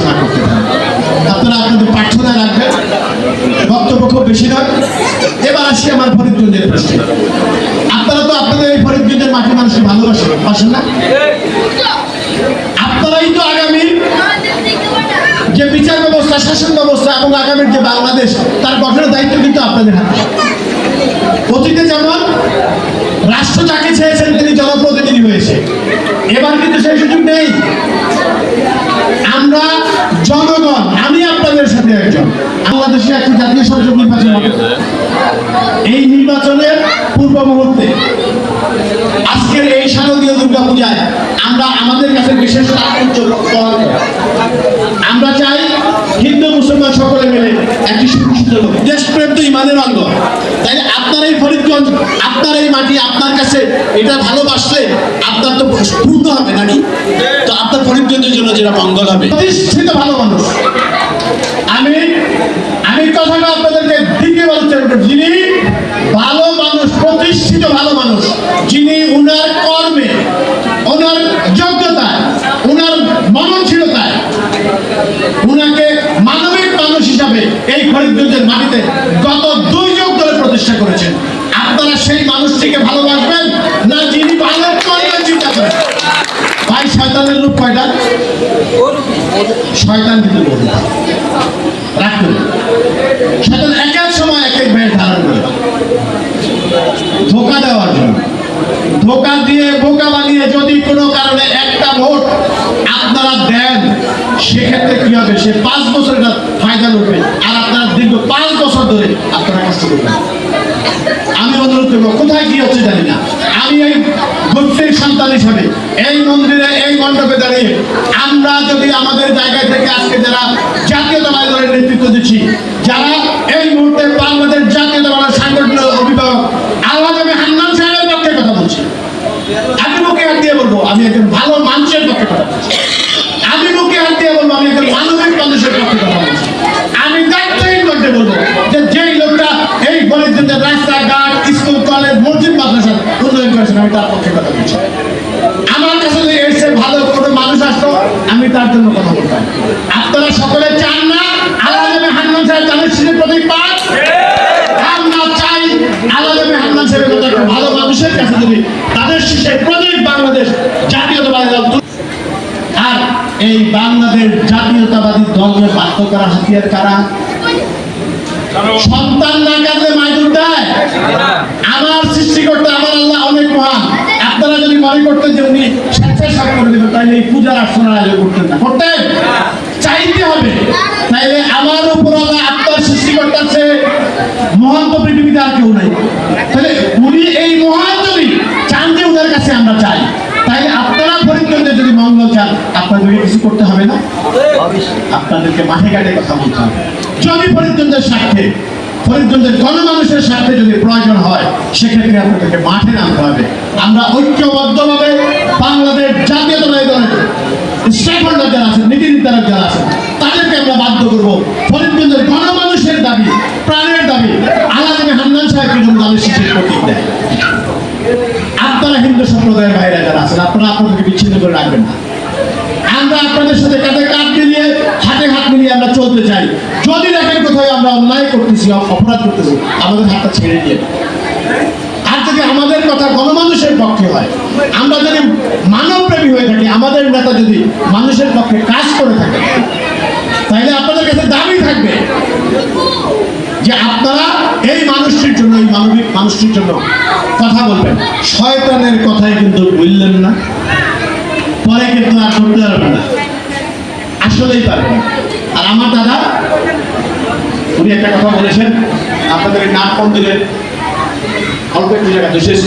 পড়াশোনা করতে আপনারা আপনাদের প্রার্থনা রাখবেন। বক্তব্য খুব বেশি নয়। এবার আসি আমার ফরিদগঞ্জের প্রশ্নে। আপনারা তো আপনাদের এই ফরিদগঞ্জের মাটি মানুষকে ভালোবাসেন বাসেন না? আপনারাই তো আগামী যে বিচার ব্যবস্থা, শাসন ব্যবস্থা এবং আগামীর যে বাংলাদেশ, তার গঠনের দায়িত্ব কিন্তু আপনাদের হাতে। অতীতে যেমন রাষ্ট্র যাকে চেয়েছেন, তিনি জনপ্রতিনিধি হয়েছে। এবার কিন্তু সেই সুযোগ নেই। জনগণ, আমি আপনাদের সাথে একজন। বাংলাদেশে একটি জাতীয় সংসদ নির্বাচন এই নির্বাচনের পূর্ব মুহূর্তে আজকের এই শারদীয় দুর্গা পূজায় আমরা আমাদের কাছে বিশেষ তাৎপর্য আমরা চাই হিন্দু, মুসলমান সকলে মিলে একটি লোক দেশপ্রেম তো ইমানের অঙ্গ। তাই আপনার এই ফরিদগঞ্জ, আপনার এই মাটি, আপনার কাছে এটা ভালোবাসলে আপনার তো পূর্ণ হবে নাকি? তো আপনার ফরিদগঞ্জের জন্য যেটা মঙ্গল হবে। প্রতিষ্ঠিত ভালো মানুষ আমি আমি কথাটা আপনাদেরকে দিকে বলতে যিনি ভালো মানুষ, প্রতিষ্ঠিত ভালো মানুষ, যিনি উনার কর্মে ওনার যোগ্যতায় ওনার মননশীলতায়, উনাকে মানবিক মানুষ হিসাবে এই ফরিদগঞ্জের মাটিতে গত দুই যুগ ধরে প্রতিষ্ঠা করেছেন। আপনারা সেই মানুষটিকে ভালোবাসবেন না যিনি ভালো চিন্তা করেন? ভাই, শয়তানের রূপ কয়টা? শয়তান কিন্তু রাখবেন শয়তান এক এক সময় এক এক ভেদ ধারণ করে। ধোকা দেওয়ার জন্য। ধোকা দিয়ে বোকা বানিয়ে যদি কোনো কারণে একটা ভোট আপনারা দেন, সেক্ষেত্রে কি হবে? সে পাঁচ বছর এটা ফায়দা লুটবে। আর আপনারা দীর্ঘ পাঁচ বছর ধরে আপনারা কষ্ট করবেন। করব কোথায় কি হচ্ছে জানি না। আমি এই গোত্রের সন্তান হিসাবে এই মন্দিরে এই মণ্ডপে দাঁড়িয়ে আমরা যদি আমাদের জায়গা থেকে আজকে যারা জাতীয়তাবাদী দলের নেতৃত্ব দিচ্ছি, যারা এই মুহূর্তে বাংলাদেশ জাতীয়তাবাদের সাংগঠনিক অভিভাবক আল্লাহ আমি হান্নান সাহেবের পক্ষে কথা বলছি আমি মুখে হাত দিয়ে বলব আমি একজন ভালো মানুষের পক্ষে কথা বলছি আমি মুখে হাত দিয়ে বলব আমি একজন মানবিক মানুষের পক্ষে কথা বলছি আমি দায়িত্বহীন করতে বলব যে যেই লোকটা এই গরিবদের রাস্তাঘাট স্কুল কলেজ মসজিদ মাদ্রাসা উন্নয়ন আমি তার পক্ষে কথা বলছি। আমার কাছে যদি এসে ভালো কোনো মানুষ আসতো আমি তার জন্য কথা বলতাম। আপনারা সকলে চান না আল্লাহ হান্নান সাহেব তাদের সিনের প্রতীক আমরা চাই আল্লাহ হান্নান সাহেবের মতো একটা ভালো মানুষের কাছে যদি তাদের শিশের প্রতীক বাংলাদেশ জাতীয়তাবাদী দল আর এই বাংলাদেশ জাতীয়তাবাদী দলকে বাধ্য করা হাতিয়ার কারা? সন্তান না কাঁদলে মাইদুর দেয়? আমার সৃষ্টিকর্তা আমার আল্লাহ মনে করতেন যে উনি স্বেচ্ছায় সব করে দেবেন তাহলে এই পূজার আর্চনা আয়োজন করতেন না। করতেন? চাইতে হবে। তাইলে আমার উপর আপনার সৃষ্টিকর্তার চেয়ে মহান তো পৃথিবীতে আর কেউ নাই। তাহলে উনি এই মহান যদি চান যে উনার কাছে আমরা চাই। তাই আপনারা ফরিদগঞ্জে যদি মঙ্গল চান, আপনাদেরকে কিছু করতে হবে না? আপনাদেরকে মাঠে ঘাটে কথা বলতে হবে। যদি ফরিদগঞ্জের স্বার্থে ফরিদগঞ্জের গণমানুষের স্বার্থে যদি প্রয়োজন হয়, সেক্ষেত্রে আপনাদেরকে মাঠে নামতে হবে। আমরা ঐক্যবদ্ধভাবে বাংলাদেশ জাতীয়তাবাদী দলের স্টেক হোল্ডার যারা আছেন, নীতি নির্ধারক যারা আছেন, তাদেরকে আমরা বাধ্য করব। ফরিদগঞ্জের গণমানুষের দাবি, প্রাণের দাবি আলাদা হান্নান সাহেবকে যেন দলের শিশির প্রতীক দেয় আপনারা হিন্দু সম্প্রদায়ের বাইরে যারা আছেন, আপনারা আপনাদেরকে বিচ্ছিন্ন করে রাখবেন না। আমরা আপনাদের সাথে আমরা চলতে চাই। যদি দেখেন কোথাও আমরা অন্যায় করতেছি অপরাধ করতেছি, আমাদের হাতটা ছেড়ে দিয়ে। আর যদি আমাদের কথা গণমানুষের পক্ষে হয়, আমরা যদি মানবপ্রেমী হয়ে থাকি, আমাদের নেতা যদি মানুষের পক্ষে কাজ করে থাকে, তাহলে আপনাদের কাছে দাবি থাকবে যে আপনারা এই মানুষটির জন্য, এই মানবিক মানুষটির জন্য কথা বলবেন। শয়তানের কথাই কিন্তু বললেন না। পরে কিন্তু আর করতে পারবেন না। না। আর আমার দাদা, উনি একটা কথা বলেছেন, আপনাদের নাক কম দিলেন অল্প একটু জায়গা দুশেষ